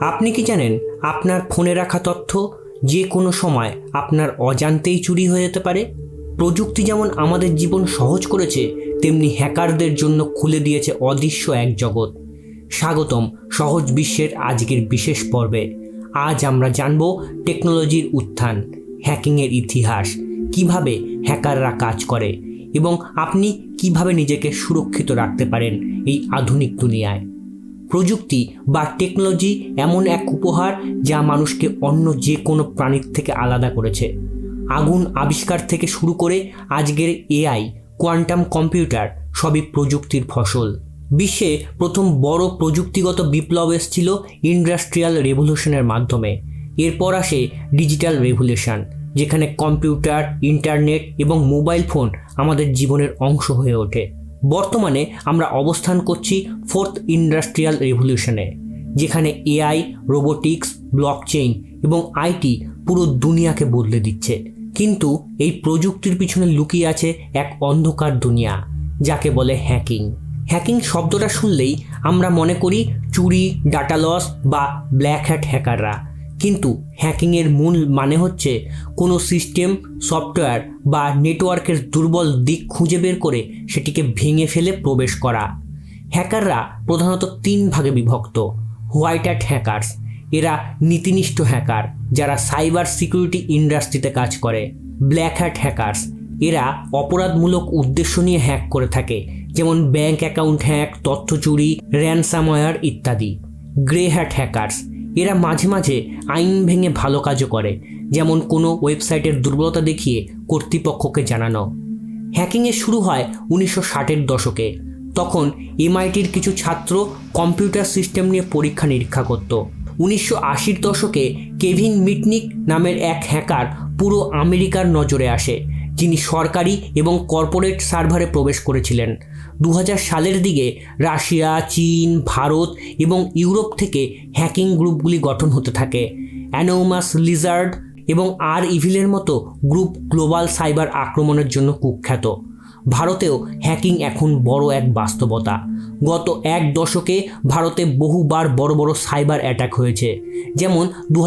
আপনি কি জানেন, আপনার ফোনে রাখা তথ্য যে কোনো সময় আপনার অজান্তেই চুরি হয়ে যেতে পারে? প্রযুক্তি যেমন আমাদের জীবন সহজ করেছে, তেমনি হ্যাকারদের জন্য খুলে দিয়েছে অদৃশ্য এক জগৎ। স্বাগতম সহজ বিশ্বের আজকের বিশেষ পর্বে। আজ আমরা জানব টেকনোলজির উত্থান, হ্যাকিংয়ের ইতিহাস, কীভাবে হ্যাকাররা কাজ করে এবং আপনি কীভাবে নিজেকে সুরক্ষিত রাখতে পারেন এই আধুনিক দুনিয়ায়। প্রযুক্তি বা টেকনোলজি এমন এক উপহার যা মানুষকে অন্য যে কোনো প্রাণীর থেকে আলাদা করেছে। আগুন আবিষ্কার থেকে শুরু করে আজকের এআই কোয়ান্টাম কম্পিউটার সবই প্রযুক্তির ফসল। বিশ্বে প্রথম বড় প্রযুক্তিগত বিপ্লব এসেছিল ইন্ডাস্ট্রিয়াল রেভলিউশনের মাধ্যমে। এরপর আসে ডিজিটাল রেভলিউশন যেখানে কম্পিউটার ইন্টারনেট এবং মোবাইল ফোন আমাদের জীবনের অংশ হয়ে ওঠে। বর্তমানে আমরা অবস্থান করছি ফোর্থ ইন্ডাস্ট্রিয়াল রেভলিউশনে, যেখানে এআই, রোবোটিক্স, ব্লকচেইন এবং আইটি পুরো দুনিয়াকে বদলে দিচ্ছে। কিন্তু এই প্রযুক্তির পিছনে লুকিয়ে আছে এক অন্ধকার দুনিয়া, যাকে বলে হ্যাকিং। হ্যাকিং শব্দটা শুনলেই আমরা মনে করি চুরি, ডাটা লস বা ব্ল্যাক হ্যাট হ্যাকাররা। কিন্তু হ্যাকিংয়ের মূল মানে হচ্ছে কোনো সিস্টেম, সফটওয়্যার বা নেটওয়ার্কের দুর্বল দিক খুঁজে বের করে সেটিকে ভেঙে ফেলে প্রবেশ করা। হ্যাকাররা প্রধানত তিন ভাগে বিভক্ত, হোয়াইট হ্যাট হ্যাকার্স। এরা নীতিনিষ্ঠ হ্যাকার, যারা সাইবার সিকিউরিটি ইন্ডাস্ট্রিতে কাজ করে। ব্ল্যাক হ্যাট হ্যাকার্স, এরা অপরাধমূলক উদ্দেশ্য নিয়ে হ্যাক করে থাকে, যেমন ব্যাংক অ্যাকাউন্ট হ্যাক, তথ্য চুরি, র্যানসামওয়্যার ইত্যাদি। গ্রে হ্যাট হ্যাকার্স এরা মাঝে মাঝে আইন ভেঙে ভালো কাজও করে, যেমন কোনো ওয়েবসাইটের দুর্বলতা দেখিয়ে কর্তৃপক্ষকে জানানো। হ্যাকিংয়ের শুরু হয় উনিশশো ষাটের দশকে। তখন এমআইটির কিছু ছাত্র কম্পিউটার সিস্টেম নিয়ে পরীক্ষা নিরীক্ষা করত। উনিশশো আশির দশকে কেভিন মিটনিক নামের এক হ্যাকার পুরো আমেরিকার নজরে আসে। যিনি সরকারি এবং কর্পোরেট সার্ভারে প্রবেশ করেছিলেন। দু হাজার সালের দিকে রাশিয়া, চীন, ভারত এবং ইউরোপ থেকে হ্যাকিং গ্রুপগুলি গঠন হতে থাকে। অ্যানোমাস লিজার্ড এবং আর ইভিলের মতো গ্রুপ গ্লোবাল সাইবার আক্রমণের জন্য কুখ্যাত। ভারতেও হ্যাকিং এখন বড় এক বাস্তবতা। গত এক দশকে ভারতে বহুবার বড় বড় সাইবার অ্যাটাক হয়েছে। যেমন দু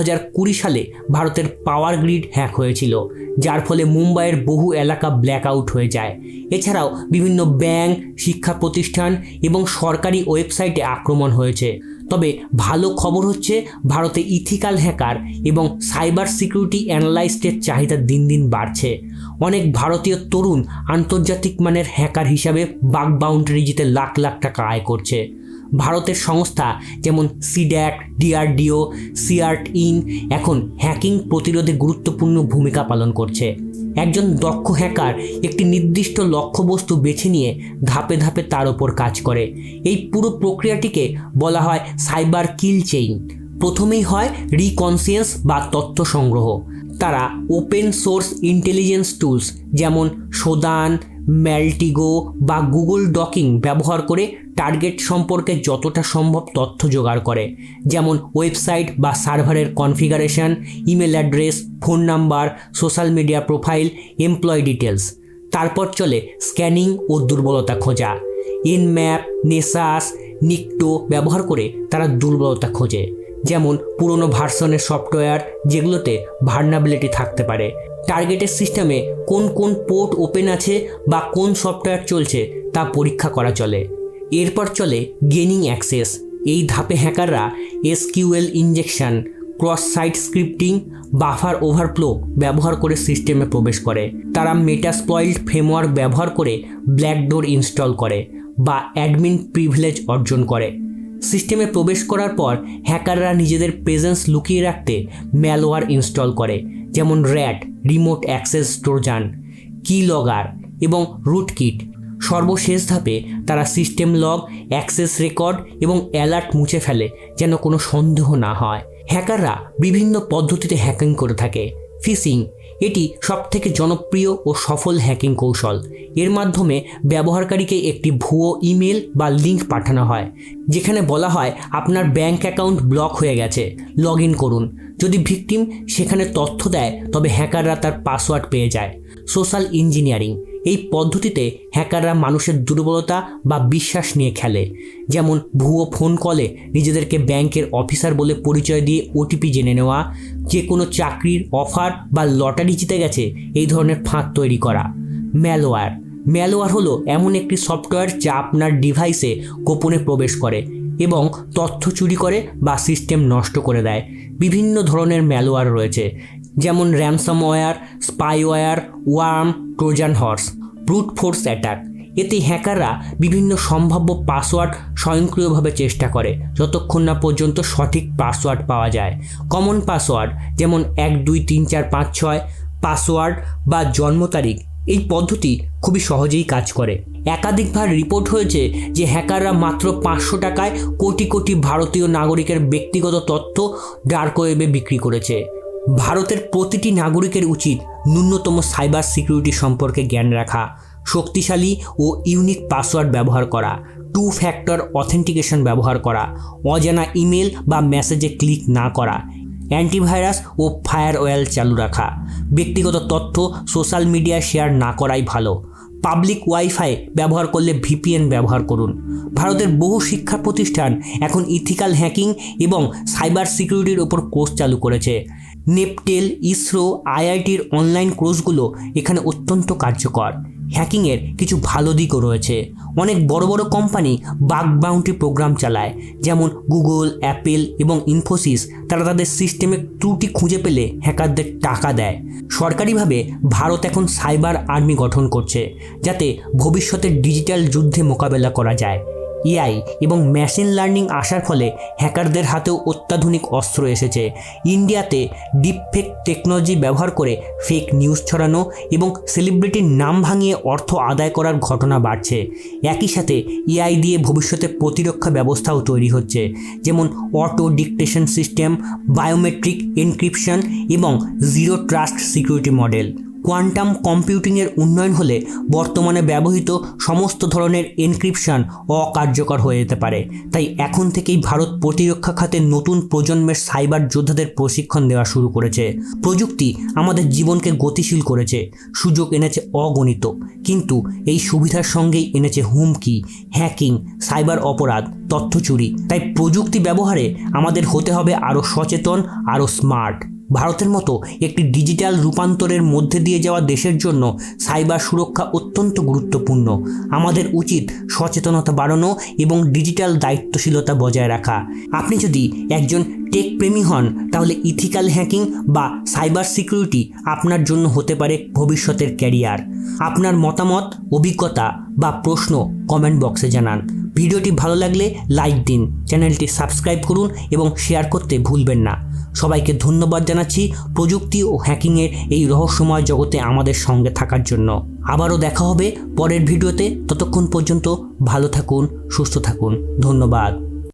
সালে ভারতের পাওয়ার গ্রিড হ্যাক হয়েছিল। যার ফলে মুম্বাইয়ের বহু এলাকা ব্ল্যাক আউট হয়ে যায়। এছাড়াও বিভিন্ন ব্যাংক, শিক্ষা প্রতিষ্ঠান এবং সরকারি ওয়েবসাইটে আক্রমণ হয়েছে। তবে ভালো খবর হচ্ছে, ভারতে ইথিক্যাল হ্যাকার এবং সাইবার সিকিউরিটি অ্যানালাইস্টের চাহিদা দিন দিন বাড়ছে। অনেক ভারতীয় তরুণ আন্তর্জাতিক মানের হ্যাকার হিসাবে বাগ বাউন্ডারি জিতে লাখ লাখ টাকা আয় করছে। ভারতের সংস্থা, যেমন সিড্যাক, ডিআরডিও, সিআর্ট ইন, এখন হ্যাকিং প্রতিরোধে গুরুত্বপূর্ণ ভূমিকা পালন করছে। একজন দক্ষ হ্যাকার একটি নির্দিষ্ট লক্ষ্যবস্তু বেছে নিয়ে ধাপে ধাপে তার ওপর কাজ করে। এই পুরো প্রক্রিয়াটিকে বলা হয় সাইবার কিল চেইন। প্রথমেই হয় রিকনসিয়েন্স বা তথ্য সংগ্রহ। তারা ওপেন সোর্স ইন্টেলিজেন্স টুলস, যেমন সোদান, ম্যালটিগো বা গুগল ডকিং ব্যবহার করে টার্গেট সম্পর্কে যতটা সম্ভব তথ্য জোগাড় করে। যেমন ওয়েবসাইট বা সার্ভারের configuration email address phone number social media profile employ details তারপর চলে স্ক্যানিং ও দুর্বলতা খোঁজা। ইনম্যাপ নেসাস নিকটো ব্যবহার করে তারা দুর্বলতা খোঁজে। যেমন পুরনো ভার্সনের সফটওয়্যার যেগুলোতে ভার্নাবিলিটি থাকতে পারে। টার্গেটের সিস্টেমে কোন কোন পোর্ট ওপেন আছে বা কোন সফটওয়্যার চলছে তা পরীক্ষা করা চলে। এরপর চলে গেনিং অ্যাক্সেস। এই ধাপে হ্যাকাররা SQL injection, cross site scripting, buffer overflow ব্যবহার করে সিস্টেমে প্রবেশ করে। তারা মেটাস্পয়েল্ড ফ্রেমওয়ার্ক ব্যবহার করে ব্ল্যাকডোর ইনস্টল করে বা অ্যাডমিন প্রিভিলেজ অর্জন করে। সিস্টেমে প্রবেশ করার পর হ্যাকাররা নিজেদের প্রেজেন্স লুকিয়ে রাখতে ম্যালওয়্যার ইনস্টল করে, যেমন র্যাট, রিমোট অ্যাক্সেস ট্রোজান কি লগার এবং রুটকিট সর্বশেষ ধাপে তারা সিস্টেম লগ, অ্যাক্সেস রেকর্ড এবং অ্যালার্ট মুছে ফেলে যেন কোনো সন্দেহ না হয়। হ্যাকাররা বিভিন্ন পদ্ধতিতে হ্যাকিং করে থাকে। ফিশিং, এটি সবথেকে জনপ্রিয় ও সফল হ্যাকিং কৌশল। এর মাধ্যমে ব্যবহারকারীকে একটি ভুয়ো ইমেল বা লিঙ্ক পাঠানো হয়, যেখানে বলা হয়, আপনার ব্যাংক অ্যাকাউন্ট ব্লক হয়ে গেছে লগ ইন করুন। যদি ভিকটিম সেখানে তথ্য দেয়, তবে হ্যাকাররা তার পাসওয়ার্ড পেয়ে যায়। সোশ্যাল ইঞ্জিনিয়ারিং এই পদ্ধতিতে হ্যাকাররা মানুষের দুর্বলতা বা বিশ্বাস নিয়ে খেলে। যেমন ভুয়ো ফোন কলে নিজেদেরকে ব্যাংকের অফিসার বলে পরিচয় দিয়ে ওটিপি জেনে নেওয়া যে কোনো চাকরির অফার বা লটারি জিতে গেছে, এই ধরনের ফাঁদ তৈরি করা। ম্যালওয়্যার। ম্যালওয়্যার হলো এমন একটি সফটওয়্যার যা আপনার ডিভাইসে গোপনে প্রবেশ করে এবং তথ্য চুরি করে বা সিস্টেম নষ্ট করে দেয়। বিভিন্ন ধরনের ম্যালওয়্যার রয়েছে, যেমন ransomware spyware, worm trojan horse brute force attack এতে হ্যাকাররা বিভিন্ন সম্ভাব্য পাসওয়ার্ড স্বয়ংক্রিয়ভাবে চেষ্টা করে, যতক্ষণ না পর্যন্ত সঠিক পাসওয়ার্ড পাওয়া যায়। কমন পাসওয়ার্ড যেমন এক, দুই, তিন, চার, পাঁচ, ছয় পাসওয়ার্ড বা জন্ম তারিখ, এই পদ্ধতি খুবই সহজেই কাজ করে। একাধিকবার রিপোর্ট হয়েছে যে হ্যাকাররা মাত্র পাঁচশো টাকায় কোটি কোটি ভারতীয় নাগরিকের ব্যক্তিগত তথ্য ডার্ক ওয়েবে বিক্রি করেছে। ভারতের প্রতিটি নাগরিকের উচিত ন্যূনতম সাইবার সিকিউরিটি সম্পর্কে জ্ঞান রাখা, শক্তিশালী ও ইউনিক পাসওয়ার্ড ব্যবহার করা টু ফ্যাক্টর অথেন্টিকেশন ব্যবহার করা, অজানা ইমেল বা মেসেজে ক্লিক না করা, অ্যান্টিভাইরাস ও ফায়ার ওয়েল চালু রাখা, ব্যক্তিগত তথ্য সোশ্যাল মিডিয়ায় শেয়ার না করাই ভালো, পাবলিক ওয়াইফাই ব্যবহার করলে ভিপিএন ব্যবহার করুন, ভারতের বহু শিক্ষা প্রতিষ্ঠান এখন ইথিক্যাল হ্যাকিং এবং সাইবার সিকিউরিটির ওপর কোর্স চালু করেছে। নেপটেল ইসরো আইআইটির অনলাইন কোর্সগুলো এখানে অত্যন্ত কার্যকর। হ্যাকিংয়ের কিছু ভালো দিকও রয়েছে। অনেক বড় বড় কোম্পানি বাগ বাউন্টি প্রোগ্রাম চালায়, যেমন গুগল অ্যাপেল এবং ইনফোসিস তারা তাদের সিস্টেমে ত্রুটি খুঁজে পেলে হ্যাকারদের টাকা দেয়। সরকারিভাবে ভারত এখন সাইবার আর্মি গঠন করছে, যাতে ভবিষ্যতের ডিজিটাল যুদ্ধে মোকাবেলা করা যায়। এআই এবং মেশিন লার্নিং আসার ফলে হ্যাকারদের হাতেও অত্যাধুনিক অস্ত্র এসেছে। ইন্ডিয়াতে ডিপ ডিপফেক টেকনোলজি ব্যবহার করে ফেক নিউজ ছড়ানো এবং সেলিব্রিটির নাম ভাঙিয়ে অর্থ আদায় করার ঘটনা বাড়ছে। একই সাথে এআই দিয়ে ভবিষ্যতে প্রতিরক্ষা ব্যবস্থাও তৈরি হচ্ছে, যেমন auto dictation system, biometric encryption এবং zero trust security model. Quantum কম্পিউটিংয়ের উন্নয়ন হলে বর্তমানে ব্যবহৃত সমস্ত ধরনের এনক্রিপশন অকার্যকর হয়ে যেতে পারে। তাই এখন থেকেই ভারত প্রতিরক্ষা খাতে নতুন প্রজন্মের সাইবার যোদ্ধাদের প্রশিক্ষণ দেওয়া শুরু করেছে। প্রযুক্তি আমাদের জীবনকে গতিশীল করেছে, সুযোগ এনেছে অগণিত। কিন্তু এই সুবিধার সঙ্গেই এনেছে হুমকি, হ্যাকিং, সাইবার অপরাধ, তথ্য চুরি। তাই প্রযুক্তি ব্যবহারে আমাদের হতে হবে আরও সচেতন আরও স্মার্ট। ভারতের মতো একটি ডিজিটাল রূপান্তরের মধ্যে দিয়ে যাওয়া দেশের জন্য সাইবার সুরক্ষা অত্যন্ত গুরুত্বপূর্ণ। আমাদের উচিত সচেতনতা বাড়ানো এবং ডিজিটাল দায়িত্বশীলতা বজায় রাখা। আপনি যদি একজন টেক প্রেমী হন, তাহলে ইথিক্যাল হ্যাকিং বা সাইবার সিকিউরিটি আপনার জন্য হতে পারে ভবিষ্যতের ক্যারিয়ার। আপনার মতামত, অভিজ্ঞতা বা প্রশ্ন কমেন্ট বক্সে জানান। ভিডিওটি ভালো লাগলে লাইক দিন, চ্যানেলটি সাবস্ক্রাইব করুন এবং শেয়ার করতে ভুলবেন না। সবাইকে ধন্যবাদ জানাচ্ছি প্রযুক্তি ও হ্যাকিংয়ের এই রহস্যময় জগতে আমাদের সঙ্গে থাকার জন্য। আবারও দেখা হবে পরের ভিডিওতে। ততক্ষণ পর্যন্ত ভালো থাকুন, সুস্থ থাকুন। ধন্যবাদ।